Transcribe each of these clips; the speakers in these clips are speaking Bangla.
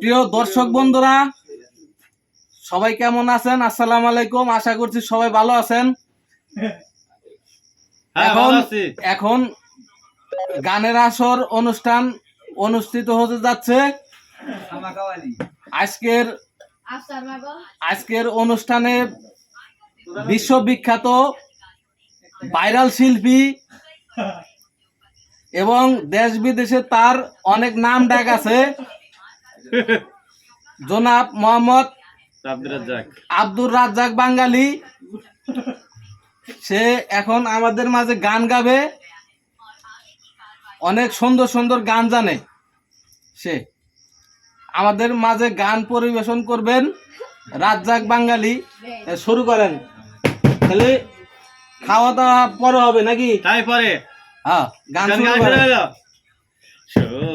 প্রিয় দর্শক বন্ধুরা সবাই কেমন আছেন? আসসালাম আলাইকুম। আশা করছি সবাই ভালো আছেন। হ্যাঁ, এখন এখন গানের আসর অনুষ্ঠান অনুষ্ঠিত হতে যাচ্ছে। আজকের আজকের অনুষ্ঠানে বিশ্ববিখ্যাত ভাইরাল শিল্পী এবং দেশ বিদেশে তার অনেক নাম ডাক আছে। জনাব মোহাম্মদ আব্দুর রাজ্জাক। বাঙালি। সে এখন আমাদের মাঝে গান গাবে। অনেক সুন্দর সুন্দর গান জানে। সে আমাদের মাঝে গান পরিবেশন করবেন রাজ্জাক বাঙালি। শুরু করেন। তাহলে খাওয়া দাওয়া পরে হবে নাকি? তাই পরে। হ্যাঁ গান শুরু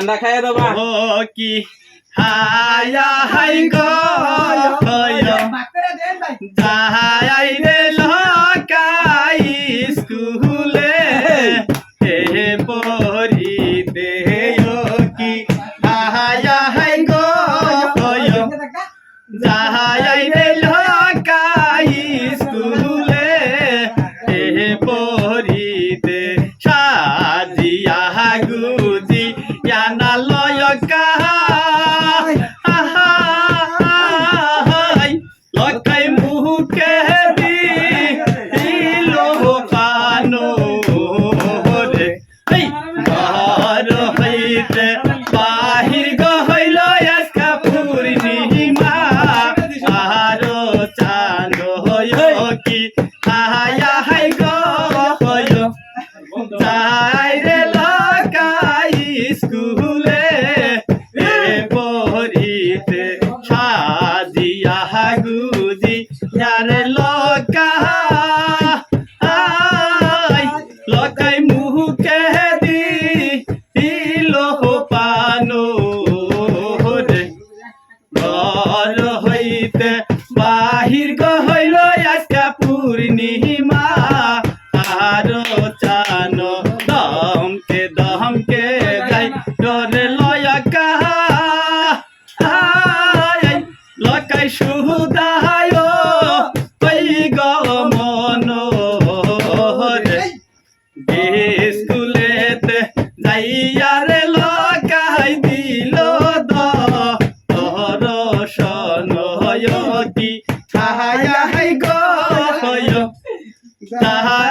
আন্ডা খাই দেবা। ও কি? হায়া হাই গো হায়া দেন ভাই। দেন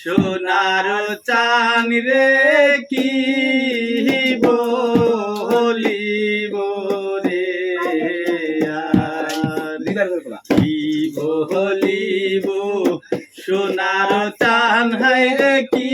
সোনার চান রে কি বলি রে কি বলিব? সোনার চান হে কি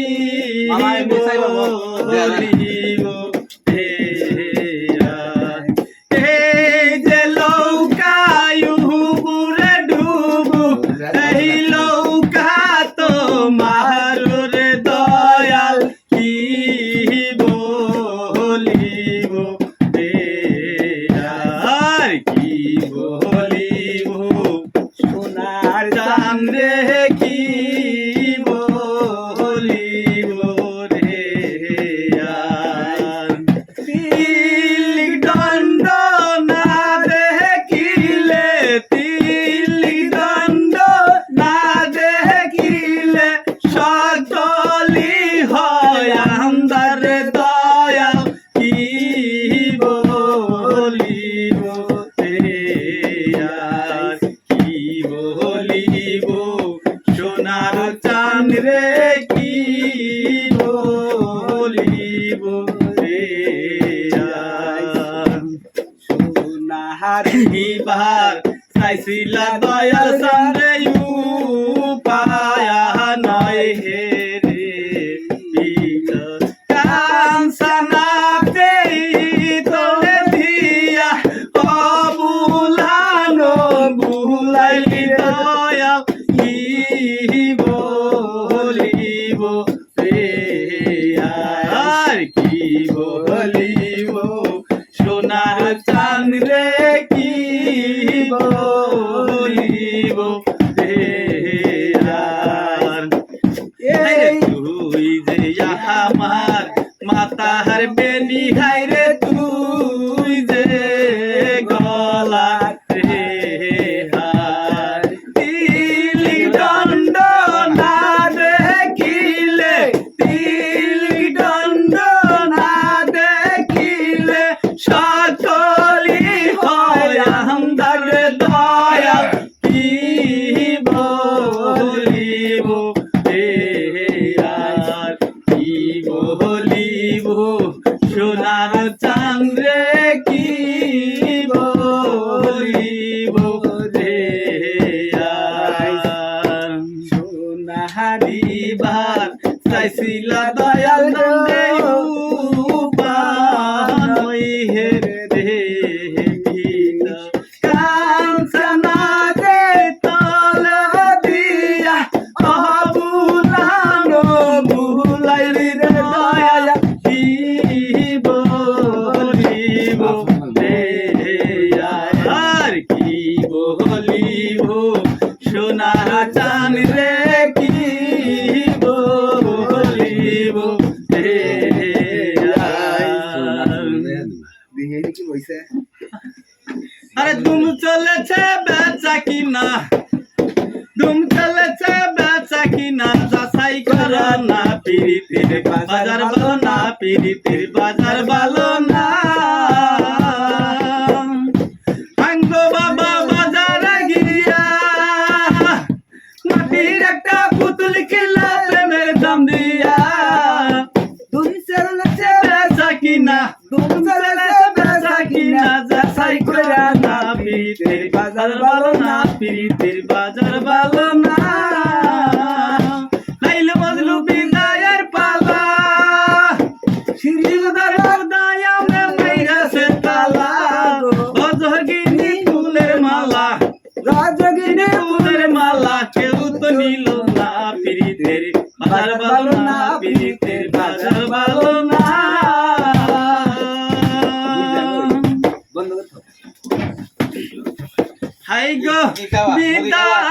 বলিব রে কি বলিব তুই যে আমার মাতার বেনি হাই tan de Anna. শীতের বাজার বালা হাই গো কি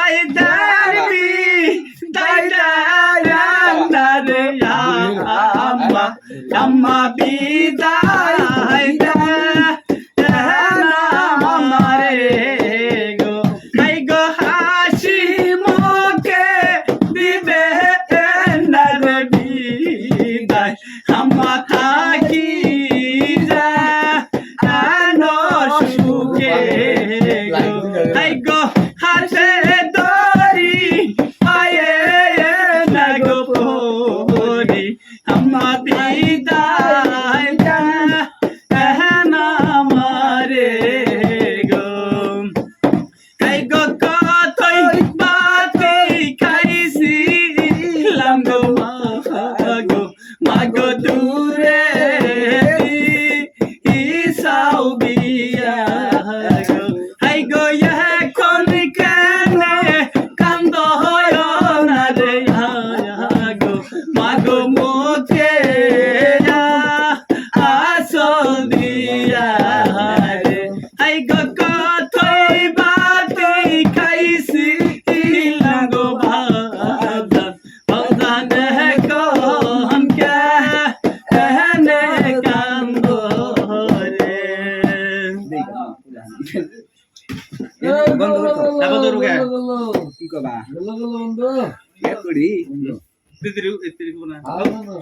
না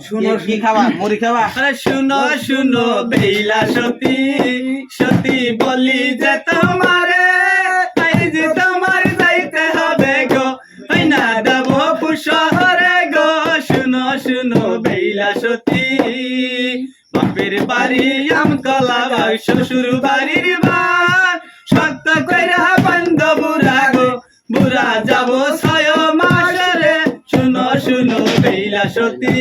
শুনো। শুনো শুনো। বেইলা সতী সতী বলি যে তোমারে যে তোমার যাইতে হবে গো। ওই না দেব শহরে গো। শুনো শুনো বেইলা সতী বাপের বাড়ি আম কলা বাই শ্বশুর বাড়ির বার শক্ত কইরা বন্ধ বুড়া গো বুড়া যাব বেইলা সতী।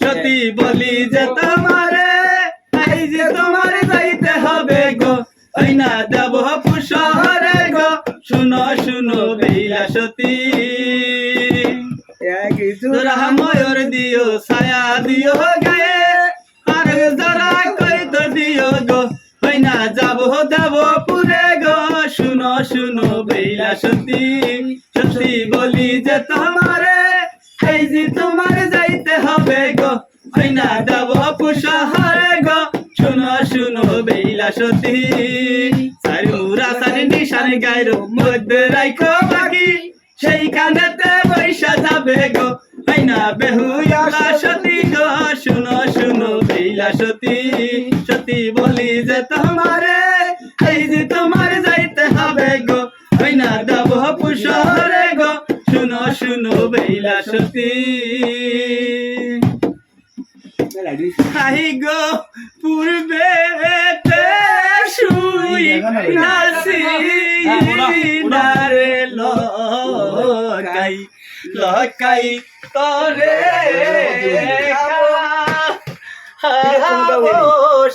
সতী বলি যে তোমারে এই যে তোমার যাইতে হবে গো। ওই না দেব পুষরে গো। শুনো শুনো বেইলা সতী। ময়ূর দিও ছায়া দিও গায়ে। আর যারা কই তো দিও গো। ওই না যাব দেব পুরে গো। শুনো শুনো বেইলা সতী। সতী বলি যে তোমারে যে তোমার যাইতে হবে গো ওই না দেব পুষাহারে গো। শুনো শুনো বেইলা সতী সারি মুরা সারি নিশান গাইরো মধ্যে রাইখো বাকি সেইখানেতে বৈশা যাবে গো হয় না বেহুয়া সতী গো। শুনো শুনো বেইলা সতী সতী বলি যে তোমারে। বেইলা সতী হাই গো, পূর্বে শুই নাসি নারে লকাই লকাই তরে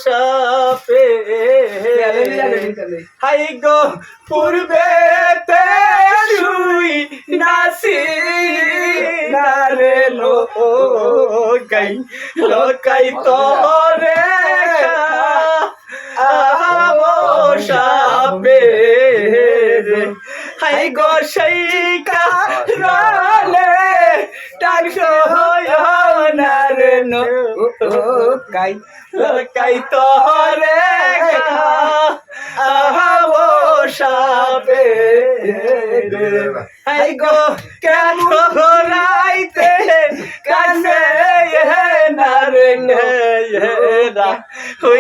সাপে। হাই গো, পূর্বে লোকাই লোকাই তরে সাপে হাই গো সেই কারণে টাকশো না রে নো কাই কাই তরে আহাবো সাপে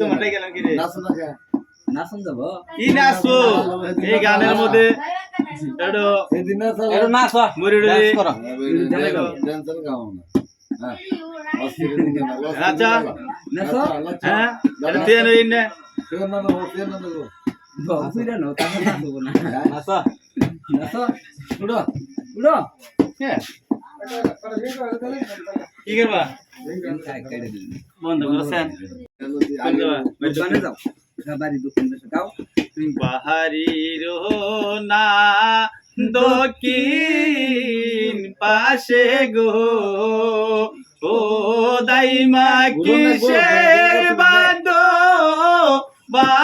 তোমারটাই গেলাম কি রে নাচন যাব। কি নাচবো এই গানের মধ্যে। একটু একটু নাচ হ। মুড়ি টুড়ি Dance করো। আচ্ছা নাচ হ্যাঁ। এটা দিয়ে নই নে। অসুবিধা নো তাহলে নাচবো না। নাচ। নাচ। উড়ো উড়ো হ্যাঁ। কি করবা? বন্ধ করছেন দোকানে যাও। বাড়ি দোকান বসে যাও বাহারির না দক্ষিণ পাশে গো। ও দাইমা কিসের বাদ? বাজে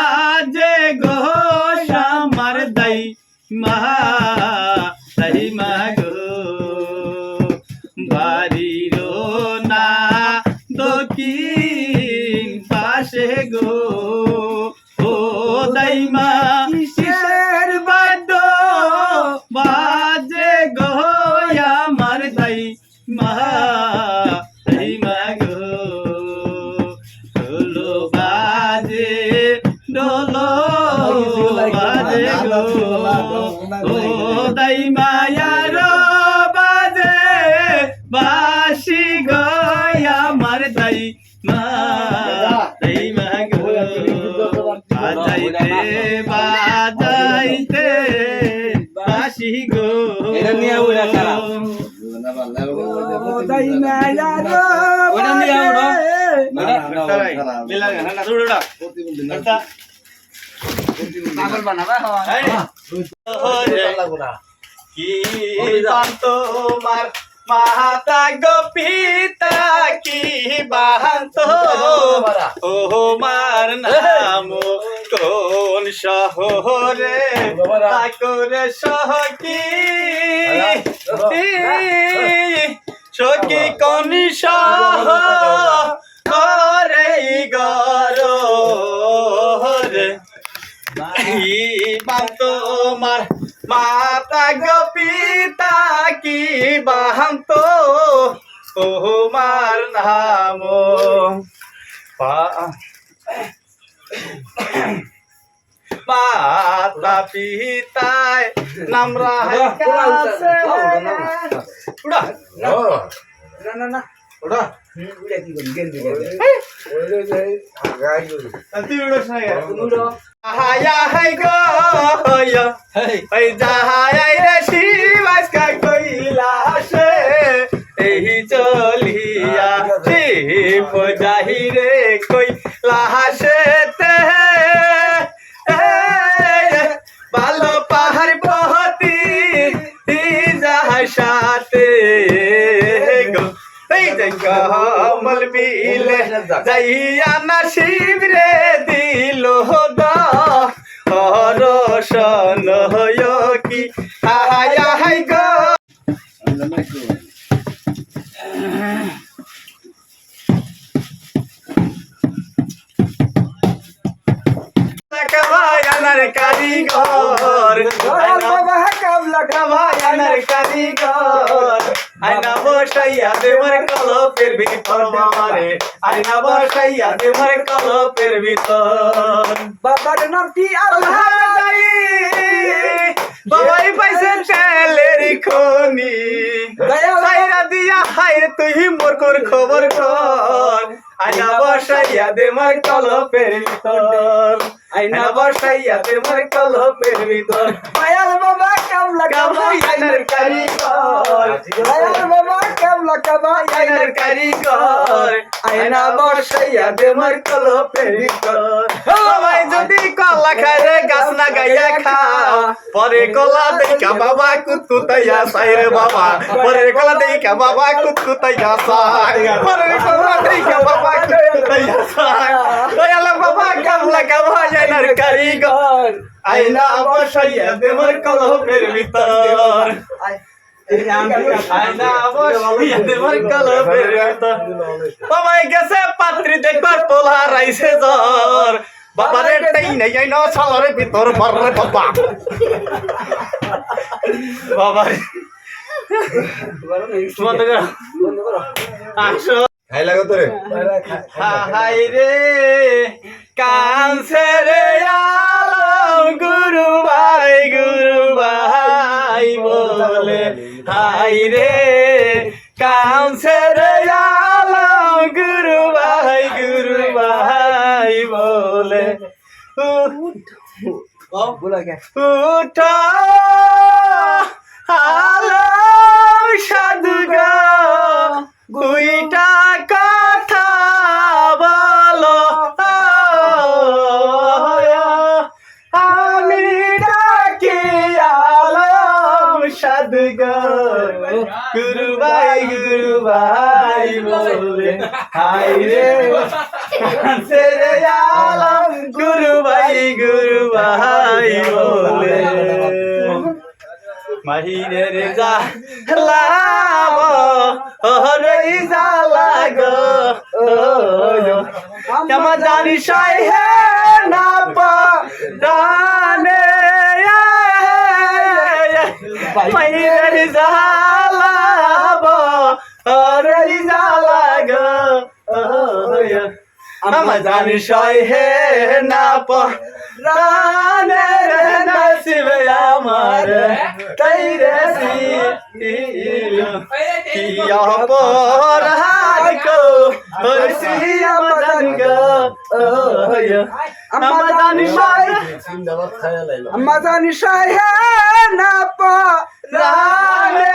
মা দাই মা গো বাজাইতে বাজাইতে বাসি গো। এটা নিয়ে উড়া ছাড়া। ওইটা নিয়ে উড়ো। পাগল বানাবা কি তোমার? মাতা গো পিতা কি বাহান্ত? ও মার নাম কোন শহরে? করে সহকি। সখী কোন শহরে? গরে তোমার মাতা গো পিতা কি বাহান্ত তোমার নাম মাতা পিতায় নাম রাহে না না না ওটা। উড়ে কি করি গেন্দি গেন্দি তুই উড়োস না কেন? উড়ো হায়া হাই গো হেই, ওই যাহাই রে শিবাসকা কমল বিলে যাইয়া না শিবরে দিল দা হরসন হয় কি? হায়া হাই গো। কাবায়ানার কারিগর। কাবায়ানার কারিগর আইনা বসাইয়া দেওয়ার কলপের ভিতর মামারে আইনা বসাইয়া দেওয়ার কলপের ভিতর। বাবার নাম কি? আল্লাহ বাবাই পাইছে তেলের খনি। সাইরা দিয়া হাইরে তুই মোর কোর খবর কর। আইনা বসাইয়া দে মার কলপের ভিতর। আইনা বসাইয়া দে মার কলপের ভিতর। মায়াল বাবা কামলা কাবায়ানার কারিগর। মায়াল বাবা কামলা আইনার কারিগর। আয়না বসাইয়া দে মার কলপের ভিতর সবাই যদি কলা খায় রে গাছ না গাইয়া খা। পরে কলা দেখা বাবা কুতকুতাইয়া সাই রে বাবা। পরে কলা দেখা বাবা কুতকুতাইয়া সাই পরে কলা দেখা বাবা কুতকুতাইয়া সাই দয়ালা বাবা কামলা কাবা আয়নার কারিগর। আয়না বসাইয়া দে মার কলপের বাবাই গেছে পাত্রি দেখবার তোলা রাইছে জ্বর বাবারে টাই যাই না ভিতর বাবা বাবারে বন্ধ লাগো তোরে হাই রে কানছে রে গুরু ভাই গুরু ভাই বলে হাই রে? কাম ছেড়ে আলাম গুরু ভাই গুরু ভাই বলে, উঠ আলাম সাধু গা দুইটা কথা বলো আমি ডাকি আলাম সাধু গা গুরু ভাই গুরু ভাই বলে হাই রে ছেড়ে আলাম গুরু ভাই গুরু ভাই বলে মাহিনের যা লাভ হরে যা লাগ কেমন জানি সাই হে না পা দানে মাহিনের যা রমাজান সহে না পানে নসিবে আমার। তাই রেসি ইয়া পরাকো হসি আমাদান গো। আমাদান সহে। আমাদান সহে না পানে